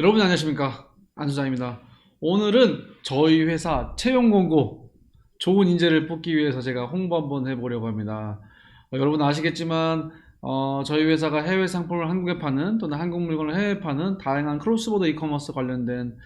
여러분 안녕하십니까? 안수장입니다. 오늘은 저희 회사 채용 공고 좋은 인재를 뽑기 위해서 제가 홍보 한번 해보려고 합니다. 어, 여러분 아시겠지만 어, 저희 회사가 해외 상품을 한국에 파는 또는 한국 물건을 해외에 파는 다양한 크로스보더 이커머스 관련된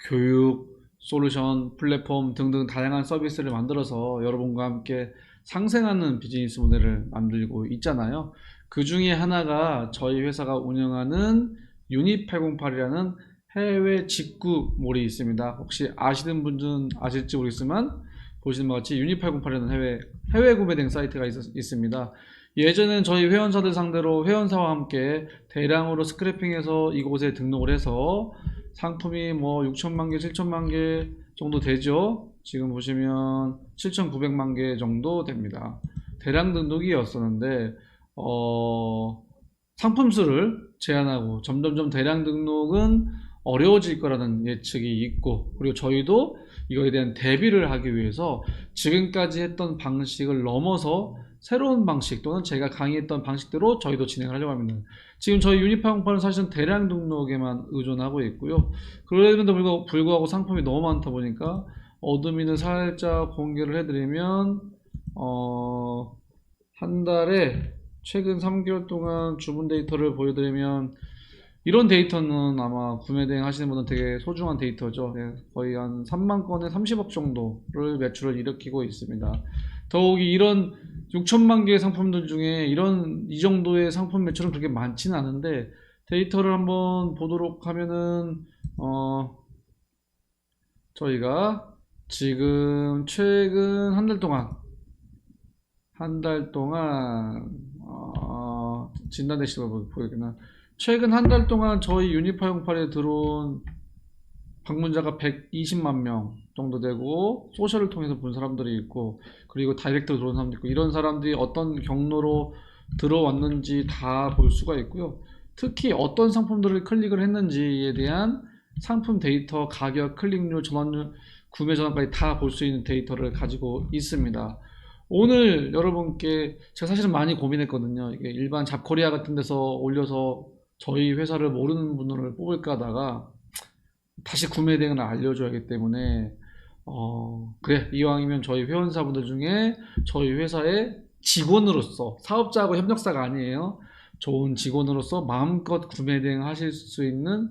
교육, 솔루션, 플랫폼 등등 다양한 서비스를 만들어서 여러분과 함께 상생하는 비즈니스 모델을 만들고 있잖아요. 그 중에 하나가 저희 회사가 운영하는 유니808이라는 해외 직구몰이 있습니다. 혹시 아시는 분들은 아실지 모르겠지만 보시는 것 같이 유니808이라는 해외 해외 구매된 사이트가 있, 있습니다. 예전엔 저희 회원사들 상대로 회원사와 함께 대량으로 스크래핑해서 이곳에 등록을 해서 상품이 뭐 6천만 개, 7천만 개 정도 되죠. 지금 보시면 7,900만 개 정도 됩니다. 대량 등록이었었는데 어, 상품 수를 제한하고 점점점 대량 등록은 어려워질 거라는 예측이 있고 그리고 저희도 이거에 대한 대비를 하기 위해서 지금까지 했던 방식을 넘어서 새로운 방식 또는 제가 강의했던 방식대로 저희도 진행을 하려고 합니다. 지금 저희 유니파공파는 사실은 대량 등록에만 의존하고 있고요. 그럼에도 불구하고, 불구하고 상품이 너무 많다 보니까 어드민을 살짝 공개를 해드리면 어, 한 달에 최근 3개월 동안 주문 데이터를 보여드리면 이런 데이터는 아마 구매 대행 하시는 분은 되게 소중한 데이터죠. 네, 거의 한 3만 건에 30억 정도를 매출을 일으키고 있습니다. 더욱이 이런 6천만 개의 상품들 중에 이런 이 정도의 상품 매출은 그렇게 많지는 않은데 데이터를 한번 보도록 하면은 어 저희가 지금 최근 한 달 동안 한 달 동안 어 진단 대시로 보이겠나 최근 한 달 동안 저희 유니파 용팔에 들어온 방문자가 120만 명 정도 되고 소셜을 통해서 본 사람들이 있고 그리고 다이렉트로 들어온 사람도 있고 이런 사람들이 어떤 경로로 들어왔는지 다 볼 수가 있고요. 특히 어떤 상품들을 클릭을 했는지에 대한 상품 데이터, 가격, 클릭률, 전환율, 구매 전환까지 다 볼 수 있는 데이터를 가지고 있습니다. 오늘 여러분께 제가 사실은 많이 고민했거든요. 이게 일반 잡코리아 같은 데서 올려서 저희 회사를 모르는 분들을 뽑을까 하다가 다시 구매 대행을 알려줘야 하기 때문에 어 그래 이왕이면 저희 회원사분들 중에 저희 회사의 직원으로서 사업자하고 협력사가 아니에요 좋은 직원으로서 마음껏 구매 대행 하실 수 있는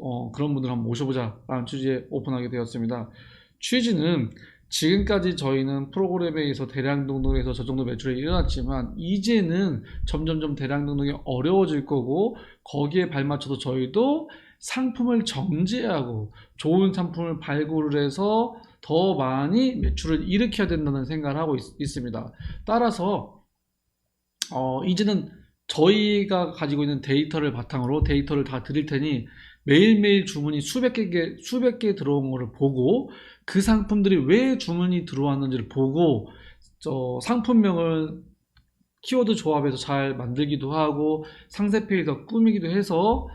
어, 그런 분들 한번 모셔보자 라는 취지에 오픈하게 되었습니다 취지는 지금까지 저희는 프로그램에 의해서 대량 등록에서 저 정도 매출이 일어났지만 이제는 점점점 대량 등록이 어려워질 거고 거기에 발맞춰서 저희도 상품을 정제하고 좋은 상품을 발굴을 해서 더 많이 매출을 일으켜야 된다는 생각을 하고 있, 습니다. 따라서 어, 이제는 저희가 가지고 있는 데이터를 바탕으로 데이터를 다 드릴 테니 매일매일 주문이 수백 개, 수백 개 들어온 거를 보고 그 상품들이 왜 주문이 들어왔는지를 보고 저 상품명을 키워드 조합해서 잘 만들기도 하고 상세 페이지도 꾸미기도 해서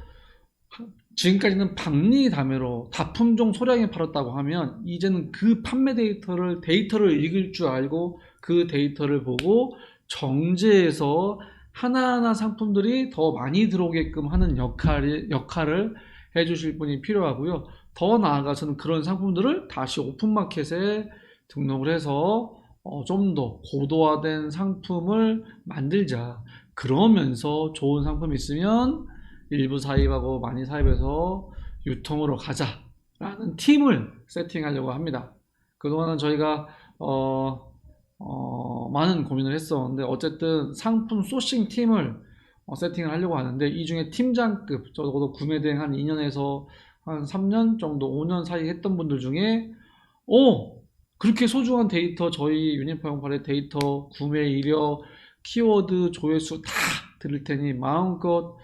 지금까지는 박리 다매로 다품종 소량에 팔았다고 하면 이제는 그 판매 데이터를 데이터를 읽을 줄 알고 그 데이터를 보고 정제해서 하나하나 상품들이 더 많이 들어오게끔 하는 역할이, 역할을 해주실 분이 필요하고요. 더 나아가서는 그런 상품들을 다시 오픈마켓에 등록을 해서 어, 좀 더 고도화된 상품을 만들자. 그러면서 좋은 상품이 있으면 일부 사입하고 많이 사입해서 유통으로 가자 라는 팀을 세팅하려고 합니다. 그동안은 저희가 어, 어, 많은 고민을 했었는데 어쨌든 상품 소싱 팀을 어, 세팅을 하려고 하는데 이 중에 팀장급 적어도 구매 대행 한 2년에서 한 3년 정도 5년 사이 했던 분들 중에 오 그렇게 소중한 데이터 저희 유니폼8의 데이터 구매 이력 키워드 조회수 다 드릴 테니 마음껏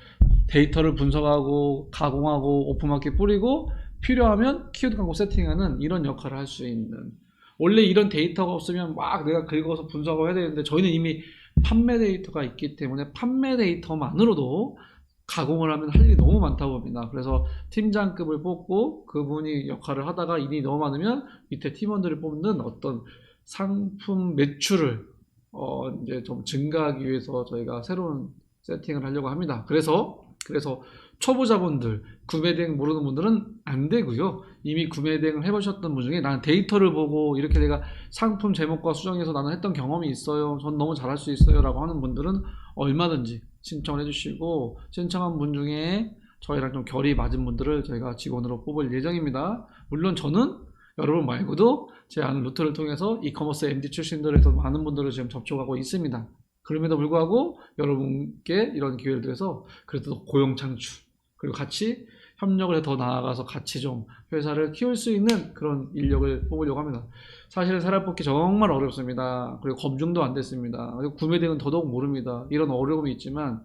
데이터를 분석하고 가공하고 오픈마켓 뿌리고 필요하면 키워드 광고 세팅하는 이런 역할을 할 수 있는. 원래 이런 데이터가 없으면 막 내가 긁어서 분석을 해야 되는데 저희는 이미 판매 데이터가 있기 때문에 판매 데이터만으로도 가공을 하면 할 일이 너무 많다고 봅니다. 그래서 팀장급을 뽑고 그분이 역할을 하다가 일이 너무 많으면 밑에 팀원들을 뽑는 어떤 상품 매출을 어 이제 좀 증가하기 위해서 저희가 새로운 세팅을 하려고 합니다. 그래서 그래서 초보자분들 구매 대행 모르는 분들은 안 되고요. 이미 구매 대행을 해보셨던 분 중에 나는 데이터를 보고 이렇게 내가 상품 제목과 수정해서 나는 했던 경험이 있어요. 전 너무 잘할 수 있어요 라고 하는 분들은 얼마든지 신청을 해주시고 신청한 분 중에 저희랑 좀 결이 맞은 분들을 저희가 직원으로 뽑을 예정입니다. 물론 저는 여러분 말고도 제 아는 루트를 통해서 이커머스 MD 출신들에서 많은 분들을 지금 접촉하고 있습니다. 그럼에도 불구하고 여러분께 이런 기회를 드려서 그래도 고용 창출 그리고 같이 협력을 해더 나아가서 같이 좀 회사를 키울 수 있는 그런 인력을 뽑으려고 합니다. 사실은 사람 뽑기 정말 어렵습니다. 그리고 검증도 안 됐습니다. 그리고 구매 대행은 더더욱 모릅니다. 이런 어려움이 있지만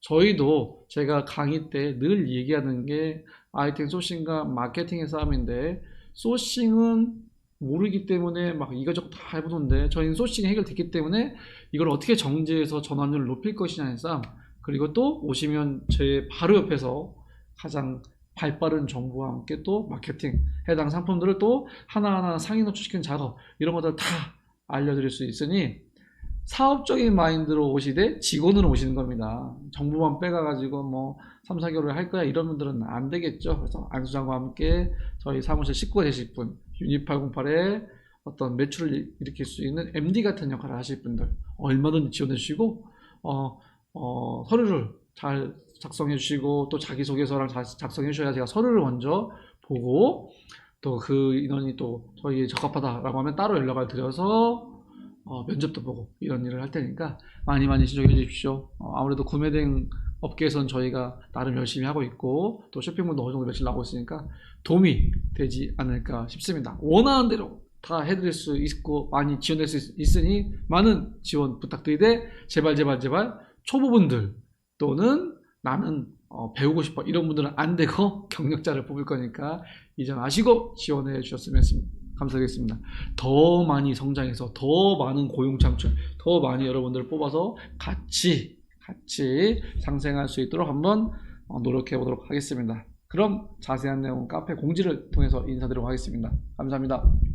저희도 제가 강의 때 늘 얘기하는 게 아이템 소싱과 마케팅의 싸움인데 소싱은 모르기 때문에 막 이거저거 다 해보던데 저희는 소싱이 해결됐기 때문에 이걸 어떻게 정제해서 전환율을 높일 것이냐의 싸움 그리고 또 오시면 제 바로 옆에서 가장 발빠른 정보와 함께 또 마케팅 해당 상품들을 또 하나하나 상위 노출시키는 작업 이런 것들 다 알려드릴 수 있으니 사업적인 마인드로 오시되 직원으로 오시는 겁니다. 정보만 빼가가지고 뭐 3, 4개월을 할 거야 이런 분들은 안 되겠죠. 그래서 안수장과 함께 저희 사무실 식구가 되실 분, 유니808에 어떤 매출을 일으킬 수 있는 MD 같은 역할을 하실 분들 얼마든지 지원해 주시고 어, 어, 서류를 잘 작성해 주시고 또 자기소개서랑 자- 작성해 주셔야 제가 서류를 먼저 보고 또 그 인원이 또 저희에 적합하다라고 하면 따로 연락을 드려서 어, 면접도 보고 이런 일을 할 테니까 많이 많이 신청해 주십시오. 어, 아무래도 구매 대행 업계에선 저희가 나름 열심히 하고 있고 또 쇼핑몰도 어느 정도 며칠 나오고 있으니까 도움이 되지 않을까 싶습니다. 원하는 대로 다 해드릴 수 있고 많이 지원될 수 있- 있으니 많은 지원 부탁드리되 제발 제발 제발 초보분들 또는 나는 어, 배우고 싶어 이런 분들은 안 되고 경력자를 뽑을 거니까 이 점 아시고 지원해 주셨으면 감사하겠습니다. 더 많이 성장해서 더 많은 고용 창출, 더 많이 여러분들을 뽑아서 같이 같이 상생할 수 있도록 한번 어, 노력해 보도록 하겠습니다. 그럼 자세한 내용은 카페 공지를 통해서 인사드리도록 하겠습니다. 감사합니다.